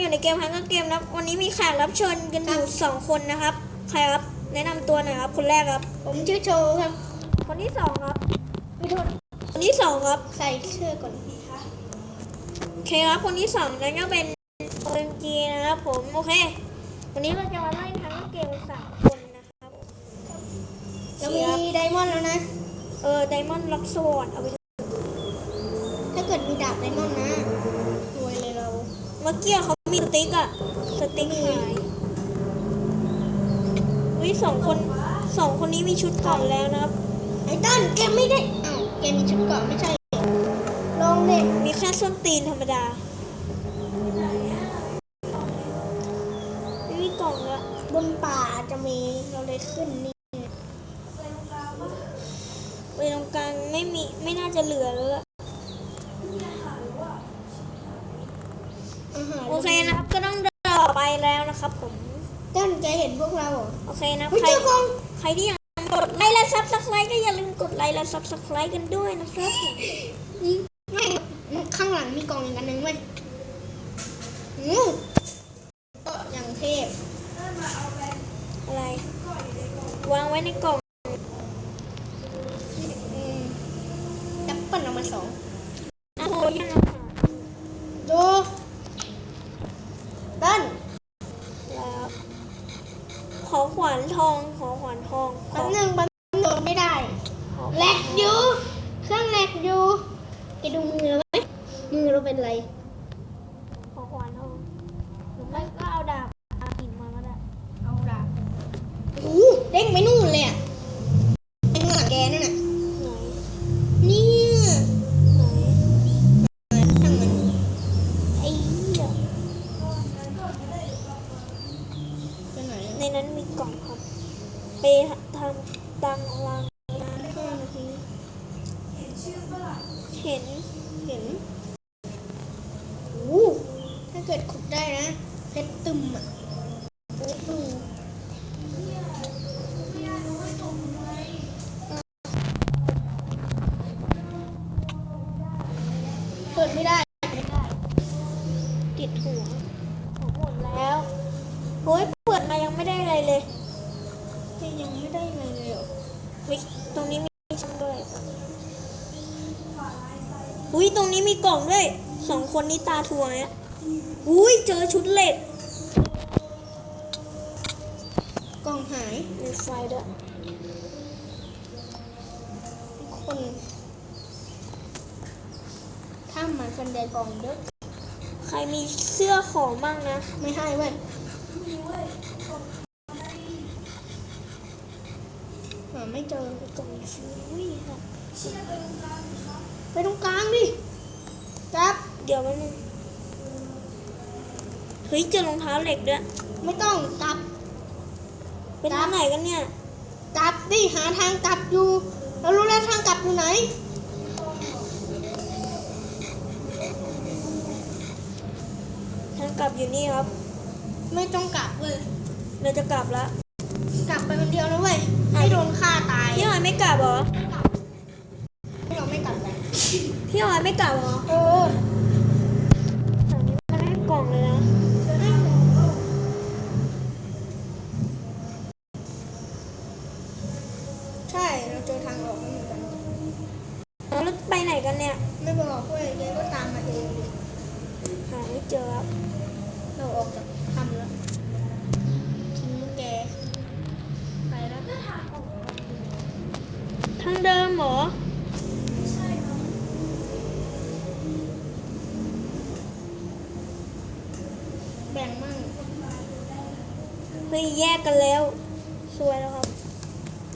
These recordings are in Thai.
อยู่ในเกมฮังก็เกมนะครับวันนี้มีแขกรับเชิญกันอยู่สองคนนะครับ ใครครับ แนะนำตัวหน่อยครับ คนแรกครับ ผมชื่อโชว์ครับคนที่สองครับ ไม่โทษคนที่สองครับ ใส่เสื้อก่อนโอเคครับ คนที่สองนั่นก็เป็น OMG นะครับผม โอเค วันนี้เราจะมาไล่ทั้งเกมสามคนนะครับ เรามีไดมอนด์แล้วนะ เออไดมอนด์ล็อกสวอตเอาไปดูถ้าเกิดมีดาบไดมอนด์นะรวยเลยเรา เมื่อกี้เขา มีสติ๊กอะสติ๊กหายวิสองคนสองคนนี้มีชุดก่อนแล้วนะครับไอ้ต้นแกไม่ได้อ้าวแกมีชุดเกราะไม่ใช่เหรอลองเด็กมีแค่ส้นตีนธรรมดาไม่มีกล่องละบนป่าจะมีเราเลยขึ้นนี่ ไปตรงกลางไม่มีไม่น่าจะเหลือแล้วอะ อาหาร โอเคนะครับ ก็ต้องเดินต่อไปแล้วนะครับผมต้นแกเห็นพวกเราเหรอโอเคนะเฮ้ยใครเจ้ากองใครที่ยังกดไลค์และซับสไครต์ก็อย่าลืมกดไลค์และซับสไครต์กันด้วยนะครับผมอืมไม่ข้างหลังมีกล่องอีกอันหนึ่งเว้ยอืมก็อย่างเทพอะไรวางไว้ในกล่อง อืมแอปเปิลเอามาสอง อาโหยังอาหาร ดูต้น แล้ว ขวานทอง ขอขวานทองขแป๊อบหนึ่งแป๊บ ทำตังวางห้านาทีเห็น เห็นอู้ถ้าเกิดขุดได้นะเพชรตึมอะเพชรตึมเปิดไม่ได้ไม่ได้ ติดหัวของหมดแล้ว โอ้ยเปิดมายังไม่ได้อะไรเลย ยังไม่ได้อะไรเลยเหรอเฮ้ยตรงนี้มีช่องด้วยอุ้ยตรงนี้มีกล่องด้วยสองคนนี้ตาทัวเนี่ยอุ้ยเจอชุดเหล็ก กล่องหายมีไฟด้วยคนถ้ามาคนใดกล่องเด้อใครมีเสื้อของบ้างนะ ไม่ให้เว้ยาไม่เจอมีกล่องซื้ออุ้ยค่ะไปตรงกลางดิจับเดี๋ยวมันงเฮ้ยเจอรองเท้าเหล็กด้วยไม่ต้องกลับไปทางไหนกันเนี่ยกลับดิหาทางกลับอยู่เรารู้แล้วทางกลับอยู่ไหนทางกลับอยู่นี่ครับ ไม่ต้องกลับเว้ยเราจะกลับแล้วกลับไปคนเดียวนะเว้ยให้โดนฆ่าตายพี่หอย ไม่กลับเหรอไม่เราไม่กลับกันพี่หอยไม่กลับเหรอ เออ แถวนี้มันให้กล่องเลยนะ ใช่ เราเจอทางออกแล้วเหมือนกัน แล้วไปไหนกันเนี่ย ไม่บอกเว้ยแกก็ตามมาเองดิ หาไม่เจอครับ เราออกจากถ้ำแล้วทิ้งแก ไปแล้ว ทางเดิมเหรอ แบ่งมั่ง เฮ้ยแยกกันแล้วสวยแล้วครับ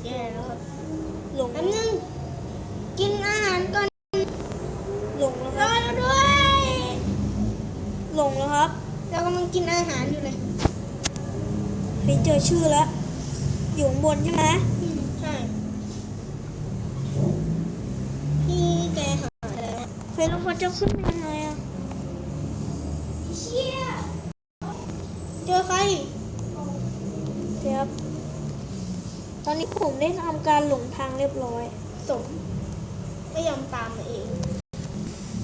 แย่แล้วครับ หลงแป๊บนึงกินอาหารก่อนหลงแล้วครรัอบเราด้วย หลงแล้วครับเรากำลังกินอาหารอยู่เลยเฮ้ยเจอชื่อแล้ว อยู่ข้างบนใช่ไหมอืมใช่ พี่แกหาแล้วเฮ้ยแล้วเขาจะขึ้นยังไงอะ เชี่ย เจอใครเดี๋ยวครับตอนนี้ผมได้ทำการหลงทางเรียบร้อย สมไม่ยอมตามมาเอง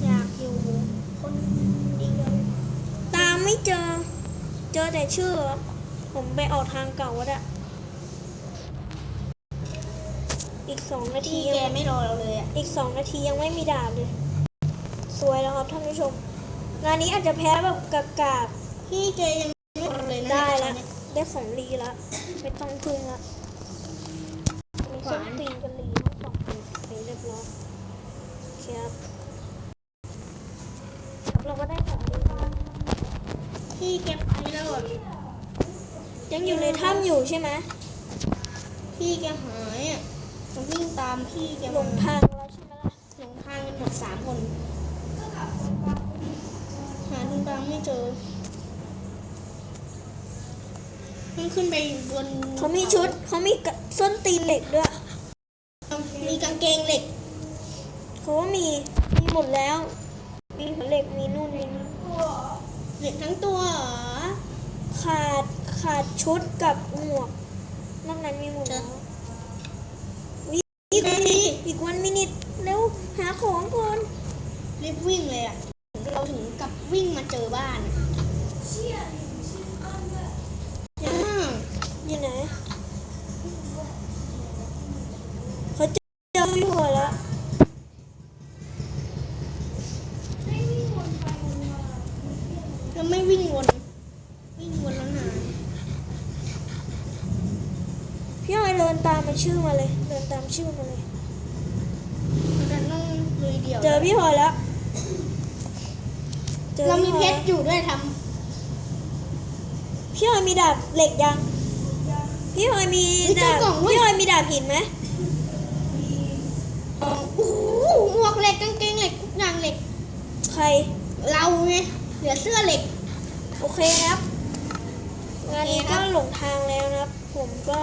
อยากอยู่คนเดียว ตามไม่ไม่เจอ เจอแต่ชื่อครับผมไปออกทางเก่าแล้วอะอีกสองนาทีที่ยังแกไม่รอเราเลยอะ อีกสองนาทียังไม่มีดาบเลย สวยแล้วครับท่านผู้ชม งานนี้อาจจะแพ้แบบกากาพี่แกยัง ได้ของรีแล้วไม่ต้องพึ่งละมีส้นตีนกันรีทั้งสองคนไปเรียบร้อยโอเคครับครับเราก็ได้ของรีแล้วพี่แกไปแล้วอะยังอยู่ในถ้ำอยู่ใช่ไหมพี่แกหายอะเราวิ่งตามพี่แกหลมางทางแล้วใช่ไหมล่ะหลงทางกันหมดสามคน หาลุงดังไม่เจอ มันขึ้นไปบนเขามีชุดเขามีกะส้นตีนเหล็กด้วย มีกางเกงเหล็กเขาว่ามีมีหมดแล้ว มีหัวเหล็กมีนู่นมีนี่เหล็กทั้งตัวเหรอขาดขาดชุดกับหมวกนอกนั้นมีหมดแล้วอุ๊ยอีกวันนิดอีกวันมินิทเร็วหาของก่อนรีบวิ่งเลยอะเราถึงกับวิ่งมาเจอบ้านอะยัง อยู่ไหนเขาเจออยู่หัวแล้วเราไม่วิ่งวนวิ่งวนแล้วนานพี่ออยเดินตามมันชื่อมาเลยเดินตามชื่อมาเลยเราต้องลุยเดี่ยวเจอพี่พลอยแล้วจอเรามีพี่พลอยเพชรอยู่ด้วยทพี่พลอยมีดาบเหล็กยัง พี่พลอยมีดาบพี่พลอยมีดาบหินไหมำ โอ้โหหมวกเหล็กกางเกงเหล็กทุกอย่างเหล็ก ใคร เราไงเหลือเสื้อเหล็ก โอเคนะครับ งานนี้ก็หลงทางแล้วนะครับ ผมก็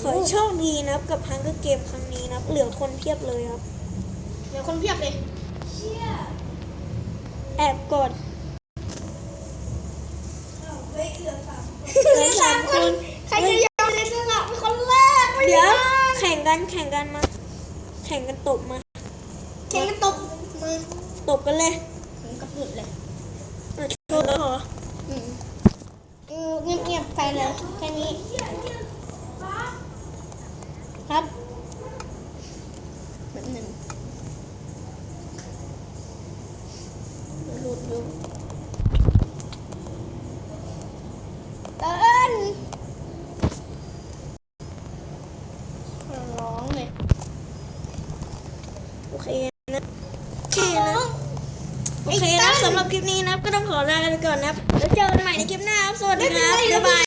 ขอให้โชคดีนะครับ กับฮังเกอร์เกมครั้งนี้นะครับ เหลือคนเพียบเลยครับ เหลือคนเพียบเลยแอบกดเหลือสามคน ใครจะยอมในสละเป็นคนแรกไม่เดี๋ยวได้ แข่งกันแข่งกันมา แข่งกันตบมาแข่งกันตบมาตบกันเลยผมกระปุดเลยอะโชว์แล้วเหรออืมเออเงียบๆไปเลยแค่นี้ ครับแบบหนึ่งหลุดอยู่เต้นร้องเลย โอเคนะโอเคนะ โอเคนะสำหรับคลิปนี้นะก็ต้องขอลากันไปก่อนนะครับแล้วเจอกันใหม่ในคลิปหน้าครับสวัสดีครับบ๊ายบาย